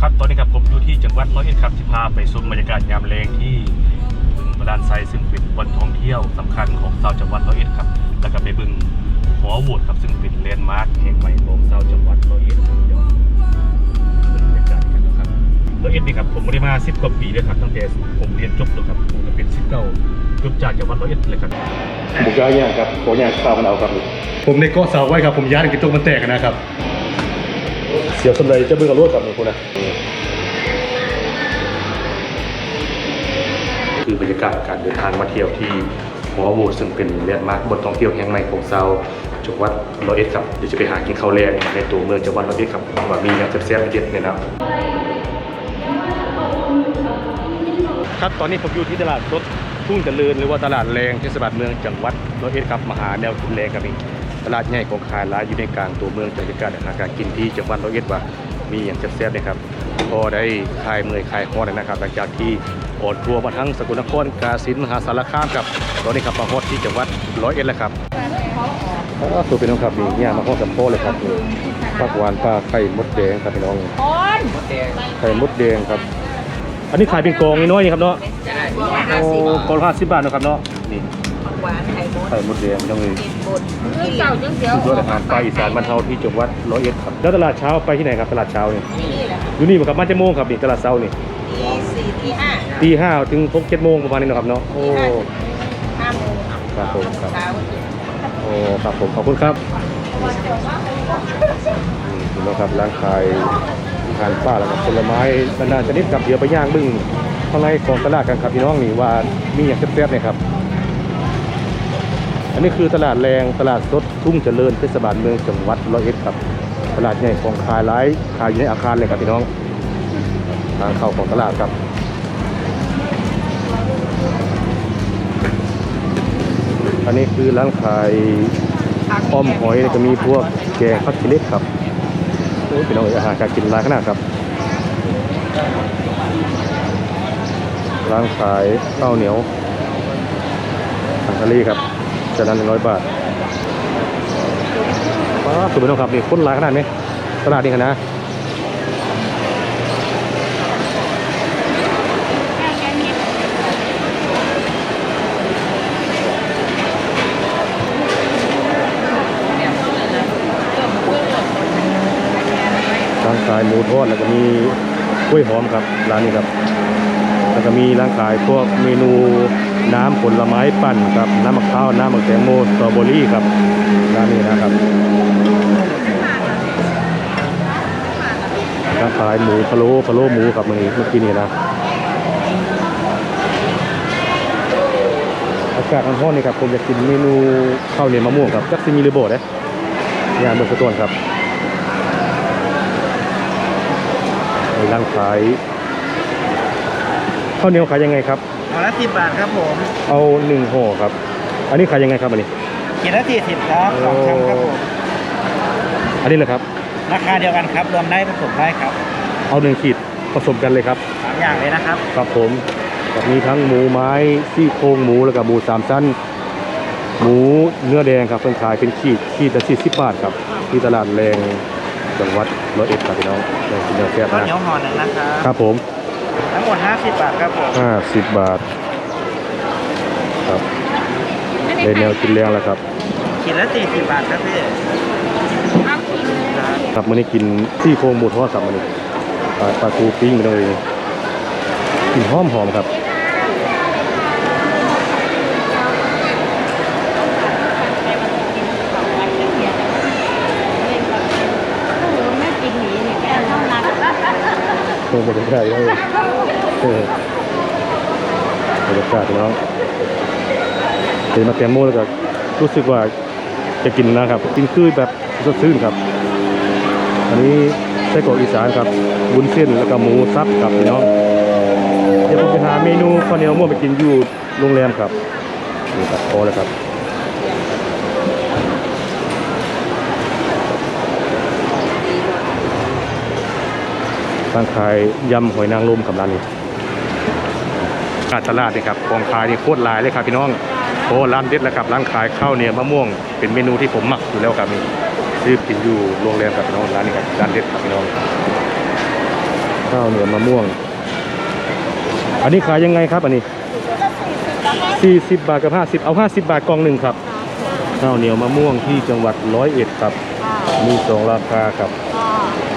ครับตอนนี้ครับผมอยู่ที่จังหวัดร้อยเอ็ดครับที่พาไปชมบรรยากาศยามแรงที่บึงบรานไซซึ่งเป็นวันท่องเที่ยวสำคัญของชาวจังหวัดร้อยเอ็ดครับแล้วก็ไปบึงหอโหวดครับซึ่งเป็นแลนด์มาร์คแห่งใหม่ของชาวจังหวัดร้อยเอ็ดครับเดี๋ยวเบิ่งบรรยากาศกันนะครับร้อยเอ็ดนี่ครับผมไม่ได้มาสิบกว่าปีเลยครับตั้งแต่ผมเรียนจบเลยครับผมก็เป็นสิบเก้าจบจากจังหวัดร้อยเอ็ดเลยครับบุกย้ายเนี่ยครับขอเนี่ยเสามันเอาครับ ผมในเกาะเสาไว้ครับผมย้ายกินตัวมันแตกนะครับ เสียวสำเลยจะเบิ่งกับรถกับคุณนะคือบรรยากาศการเดินทางมาเที่ยวที่หัวโวซึ่งเป็นแลนด์มาร์คบนท่องเที่ยวแห่งใหม่ของเซาจังหวัดร้อยเอ็ดครับเดี๋ยวจะไปหากินข้าวแรงในตัวเมืองจังหวัดร้อยเอ็ดครับว่ามีอย่างแซ่บๆเด็ดเนี่ยนะครับตอนนี้ผมอยู่ที่ตลาดรถทุ่งเจริญหรือว่าตลาดแรงเทศบาลเมืองจังหวัดร้อยเอ็ดครับมหาแนวทุนแรงครับนี่ ตลาดใหญ่ของขายร้านอยู่ในกลางตัวเมืองจังหวัดการอาหารการกินที่จังหวัดร้อยเอ็ดว่ามีอย่างแซ่บๆเลยครับพอได้คลายเมื่อยคลายฮอดแล้วนะครับหลังจากที่ออดทัวร์มาทั้งสกลนครกาฬสินธุ์มหาสารคามครับตอนนี้ครับมาฮอดที่จังหวัดร้อยเอ็ดแล้วครับอ้าวตัวเป็นน้องครับนี่เนี่ยมาฮอดสัมโพเลยครับนี่ปลากหวานปลาไข่มดแดงครับพี่น้องคนไข่มดแดงครับ อันนี้ขายเป็นกองน้อยๆนี่ครับเนาะห้าโอ้สิบกองห้าสิบบาทเนาะครับเนาะนี่ หวานไข่มดไข่มดแดงต้องมีกินบดกินเจ้าจังเสียวรถอาหารปลาอีสานบรรเทาที่จังหวัดร้อยเอ็ดครับแล้วตลาดเช้าไปที่ไหนครับตลาดเช้านี่นี่แหละอยู่นี่บ่ครับมาจะโมงครับนี่ตลาดเช้านี่ที่สี่ที่ห้าตีห้าถึงหกเจ็ดโมงประมาณนี้เนาะครับเนาะโอ้ ห้าโมงครับผมครับ เช้าโอ้ครับผมขอบคุณครับนี่ดูนะครับร้านขายอาหารป่าแล้วก็ผลไม้นานาชนิดกับเดี๋ยวไปย่างบึ้งข้างในของตลาดกันครับพี่น้องนี่ว่ามีอย่างแซ่บๆเนี่ยครับ อันนี้คือตลาดแรงตลาดสดทุ่งเจริญเทศบาลเมืองจังหวัดร้อยเอ็ดครับ ตลาดใหญ่ของขายร้ายขายอยู่ในอาคารเลยครับพี่น้อง ทางเข้าของตลาดครับอันนี้คือร้านขายอ้อมหอยก็มีพวกแกงผักกิเล็กครับโอ้ยพี่น้องเอ้ยอาหารการกินหลายขนาดครับ ร้านขายข้าวเหนียวอาหารทะเลครับ จานละหนึ่งร้อยบาทว้าวสุดพี่น้องครับนี่คนหลายขนาดนี้ตลาดนี้ขนาดร้านขายหมูทอดแล้วก็มีกล้วยหอมครับร้านนี้ครับ แล้วก็มีร้านขายพวกเมนู ผลไม้ปั่นครับน้ำมะพร้าวน้ำมะแตงโมสตรอเบอรี่ครับร้านนี้นะครับร้านขายหมูพะโล้พะโล้หมูครับเมื่อกี้เมื่อกี้นี่นะอากาศร้อนๆนี่ครับผมอยากกินเมนูข้าวเหนียวมะม่วงครับจักซิมีหรือโบดเด้ยานเบอร์สตวนครับร้านขายข้าวเหนียวขายยังไงครับ ห่อละสิบบาทครับผมเอาหนึ่งห่อครับ อันนี้ขายยังไงครับอันนี้ขีดละสี่สิบครับสองคำครับผมอันนี้เลยครับ ราคาเดียวกันครับรวมได้ผสมได้ครับเอาหนึ่งขีดผสมกันเลยครับ สามอย่างเลยนะครับครับผมกับมีทั้งหมูไม้ซี่โครงหมูแล้วก็หมูสามชั้น หมูเนื้อแดงครับเพิ่งขายเป็นขีดขีดละสี่สิบบาทครับที่ตลาดแรงจังหวัดร้อยเอ็ดครับพี่น้องแรงกินเนื้อแซ่บข้าวนะเหนียวห่อหนึ่งนะครับครับผม ทั้งหมดห้าสิบบาทครับผมห้าสิบบาท ครับได้แนวกินแรงแล้วครับ ขีดละสี่สิบบาทครับพี่ครับครับวันนี้กินซี่โครงหมูทอดครับวันนี้ปลาปลาทูปิ้งไปเลยกลิ่นหอมหอมครับแม่กินหนีเนี่ยแม่เท่านั้นโอ้บรรยากาศ เลยเออบรรยากาศน้องเดินมาแตงโมแล้วก็รู้สึกว่าจะกินนะครับ กินคือแบบสดชื่นครับ อันนี้ไส้กรอกอีสานครับวุ้นเส้นแล้วก็หมูซับครับพี่น้องเดี๋ยวผมไปหาเมนูข้าวเหนียวม่วงไปกินอยู่โรงแรมครับนี่ครับพอแล้วครับร้านขายยำหอยนางรมกับร้านนี้ การตลาดนี่ครับของขายนี่โคตรหลายเลยครับพี่น้องโอ้ร้านเด็ดแล้วครับร้านขายข้าวเหนียวมะม่วงเป็นเมนูที่ผมมักอยู่แล้วครับนี่ซื้อกินอยู่โรงแรมกับพี่น้องร้านนี้ครับร้านเด็ดครับพี่น้องข้าวเหนียวมะม่วง อันนี้ขายยังไงครับอันนี้40บาทกับ50เอา50บาทกองหนึ่งครับข้าวเหนียวมะม่วงที่จังหวัดร้อยเอ็ดครับ มีสองราคาครับ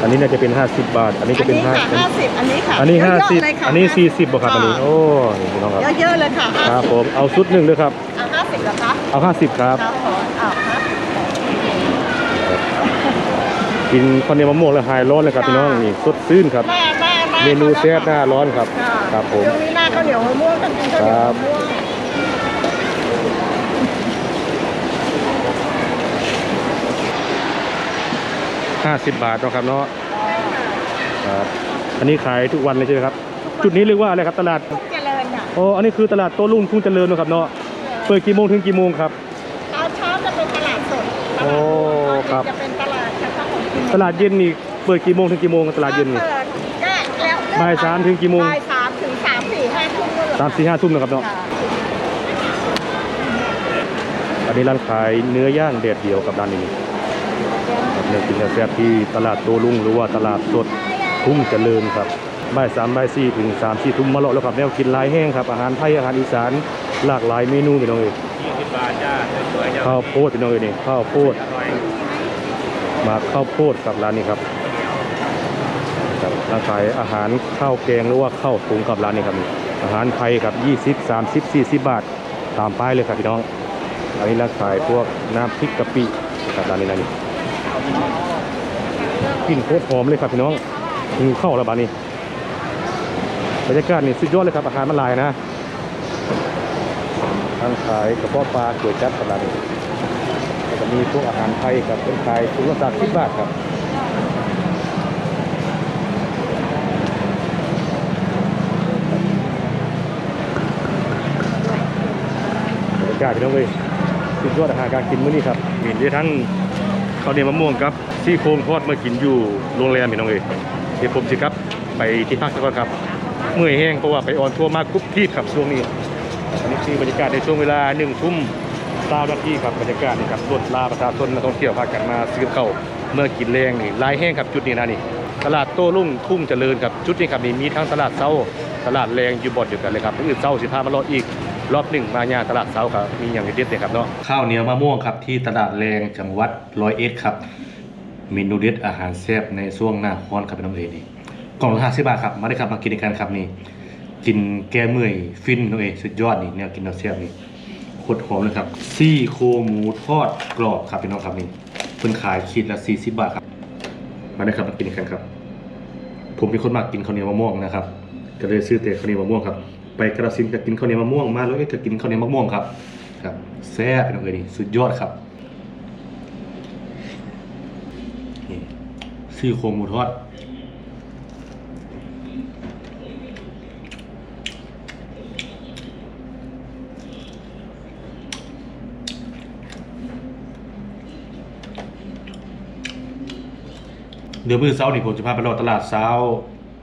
อันนี้น่าจะเป็น 50 บาท อันนี้จะเป็นอันนี้ค่ะ5 50อันนี้ค่ะอันนี้ เยอะๆเลย50 ค่ะอันนี้ 40บาทครับอันนี้โอ้นี่พี่น้องครับเยอะๆเลยค่ะครับผมเอาชุดหนึ่งด้วยครับเอา50เหรอคะเอา 50 ครับ ครับผมเอาค่ะกินข้าวเหนียวมะม่วงแล้วหายร้อนเลยครับพี่น้องนี่สดชื่นครับแม่แม่แม่เมนูแซ่บหน้าร้อนครับ ค่ะครับผม ช่วงนี้หน้าข้าวเหนียวมะม่วงกันกินข้าวเหนียวมะม่วง 50 บาทเนาะครับเนาะครับอันนี้ขายทุกวันเลยใช่ไหมครับ จุดนี้เรียกว่าอะไรครับตลาดทุกเจริญค่ะอ๋ออันนี้คือตลาดโต้รุ่งทุ่งเจริญเนอะครับเนาะเปิดกี่โมงถึงกี่โมงครับเช้าเช้าจะเป็นตลาดสดตโอ้ลาดสดครับ จะเป็นตลาดเฉพาะของกินตลาดเย็นนี่เปิดกี่โมงถึงกี่โมงครับตลาดเย็นนี่ ปิดก็แล้วบ่ายสามถึงกี่โมง บ่ายสามถึงสามสี่ห้าทุ่มก็เลยสามสี่ห้าทุ่มนะครับเนาะค่ะอันนี้ร้านขายเนื้อย่างเด็ดเดียวกับร้านนี้ครับ เนื้อกินแซ่บๆที่ตลาดโตรุ่งหรือว่าตลาดสดทุ่งเจริญครับบ่ายสามบ่ายสี่ถึงสามสี่ทุ่มมาเลาะแล้วครับแนวกินหลายแห้งครับอาหารไทยอาหารอีสานหลากหลายเมนูพี่น้องเอ้ย20บาทจ้าสวยๆจ้าข้าวโพดพี่น้องเอ้ยนี่ข้าวโพดอร่อยมาข้าวโพดกับร้านนี้ครับครับร้านขายอาหารข้าวแกงหรือว่าข้าวถุงกับร้านนี้ครับนี่อาหารไทยครับ20 30 40บาทตามป้ายเลยครับพี่น้องอันนี้ร้านขายพวกน้ำพริกกะปิกับร้านนี้ร้านนี้ กลิ่นโคตรหอมเลยครับพี่น้องหิวข้าวแล้วบ้านนี้บรรยากาศนี่สุดยอดเลยครับอาหารมันหลายนะทางขายกระเพาะปลาก๋วยจั๊บกับร้านนี้แล้วก็มีพวกอาหารไทยกับเป็นขายถุงละสามสิบบาทครับบรรยากาศพี่น้องเว้ยสุดยอดอาหารการกินมื้อนี้ครับมีได้ทั้ง ข้าวเหนียวมะม่วงครับซี่โครงทอดมากินอยู่โรงแรมพี่น้องเว้ยเดี๋ยวผมสิครับไปที่พักสักก่อนครับ เมื่อยแห้งเพราะว่าไปออนทัวร์มากกุ๊บทีบครับช่วงนี้อันนี้คือบรรยากาศในช่วงเวลาหนึ่งทุ่มเก้านาทีครับบรรยากาศนี่ครับรถลาประชาชนนักท่องเที่ยวพากันมาซื้อเข้าเมื่อกินแรงนี่ลายแห้งครับจุดนี้นะนี่ตลาดโต้รุ่งทุ่งเจริญครับจุดนี้ครับนี่มีทั้งตลาดเช้าตลาดแรงอยู่บอนเดียวกันเลยครับอื่นเช้าสิพามารออีก รอบหนึ่งมาญาตลาดเช้าครับมีอย่างเด็ดเลยครับเนาะข้าวเหนียวมะม่วงครับที่ตลาดแรงจังหวัดร้อยเอ็ดครับเมนูเด็ดอาหารแซ่บในช่วงหน้าร้อนครับพี่น้องเอ๋นี่กล่องละห้าสิบบาทครับมาได้ครับมากินกันครับนี่กินแก้เมื่อยฟินตัวเอสุดยอดนี่เนี่ยกินน้ำเสียบนี่โคตรหอมเลยครับซี่โครงหมูทอดกรอบครับพี่น้องครับนี่เพิ่นขายขีดละ40บาทครับมาได้ครับมากินกันครับ ผมเป็นคนมากกินข้าวเหนียวมะม่วงนะครับ ก็เลยซื้อแต่ข้าวเหนียวมะม่วงครับ ไปกระสินก็กินข้าวเหนียวมะม่วงมาแล้วก็กินข้าวเหนียวมะม่วงครับครับแซ่บพี่น้องเอ้ยนี่สุดยอดครับนี่ซี่โครงหมูทอดเดี๋ยวมื้อเช้านี่ผมจะพาไปรอตลาดเช้า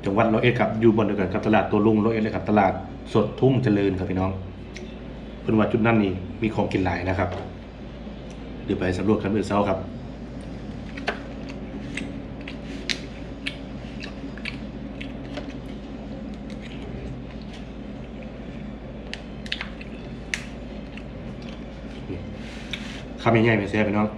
จังหวัดร้อยเอ็ดครับอยู่บนเดียวกันกับตลาดตัวลุงร้อยเอ็ดเลยครับตลาดสดทุ่งเจริญครับพี่น้องเพิ่นว่าจุดนั้นนี่มีของกินหลายนะครับ เดี๋ยวไปสำรวจกันมื้อเช้าครับคำใหญ่ๆไปแซ่บพี่น้อง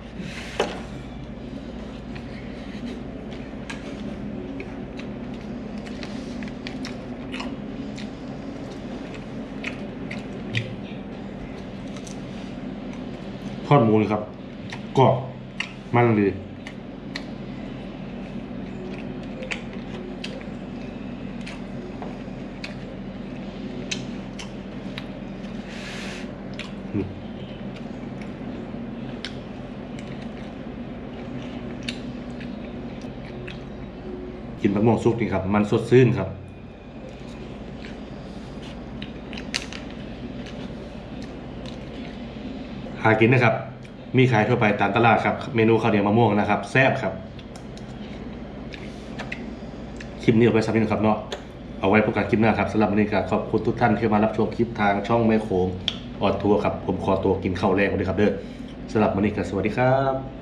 อดหมูเลยครับกรอบมันดีอืมกินมะม่วงสุกนี่ครับ มันสดชื่นครับ หากินนะครับ มีขายทั่วไปตามตลาดครับ เมนูข้าวเหนียวมะม่วงนะครับ แซ่บครับ คลิปนี้เอาไปสักนิดนะครับเนาะ เอาไว้พบกันคลิปหน้าครับสำหรับวันนี้ก็ขอบคุณทุกท่านที่มารับชมคลิปทางช่องแม่โขงออดทัวร์ครับ ผมขอตัวกินข้าวแรกวันเลยครับเด้อสำหรับวันนี้ก็สวัสดีครับ